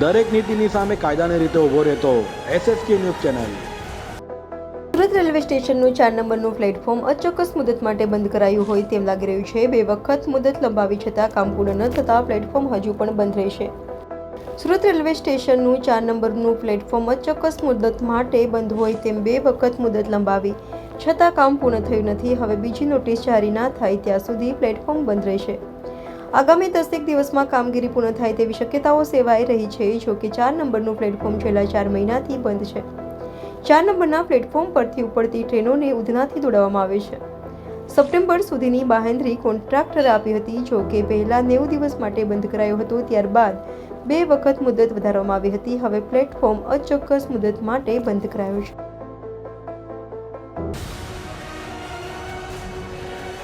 દરેક નીતિની સામે કાયદાની રીતે ઊભો રહેતો SSK news channel. Surat railway સ્ટેશનનું ચાર નંબરનું પ્લેટફોર્મ અચોક્કસ મુદત માટે બંધ કરાયું હોય તેમ લાગી રહ્યું છે. બે વખત મુદત લંબાવી છતાં કામ પૂર્ણ ન થતાં પ્લેટફોર્મ હજુ પણ બંધ રહેશે. સુરત રેલવે સ્ટેશનનું ચાર નંબરનું પ્લેટફોર્મ અચોક્કસ મુદત માટે બંધ હોય તેમ બે વખત મુદત લંબાવી છતાં કામ પૂર્ણ થયું નથી. હવે બીજી નોટિસ જારી ના થાય ત્યાં સુધી પ્લેટફોર્મ બંધ રહેશે. આગામી દસેક દિવસમાં કામગીરી પૂર્ણ થાય તેવી શક્યતાઓ સેવાઈ રહી છે. જો કે ચાર નંબરનું પ્લેટફોર્મ છેલ્લા ચાર મહિનાથી બંધ છે. ચાર નંબરના પ્લેટફોર્મ પરથી ઉપડતી ટ્રેનોને ઉધનાથી દોડાવવામાં આવે છે. સપ્ટેમ્બર સુધીની બાહેંધરી કોન્ટ્રાક્ટર આપી હતી. જો કે પહેલા નેવું દિવસ માટે બંધ કરાયો હતો, ત્યારબાદ બે વખત મુદત વધારવામાં આવી હતી. હવે પ્લેટફોર્મ અચોક્કસ મુદત માટે બંધ કરાયો છે.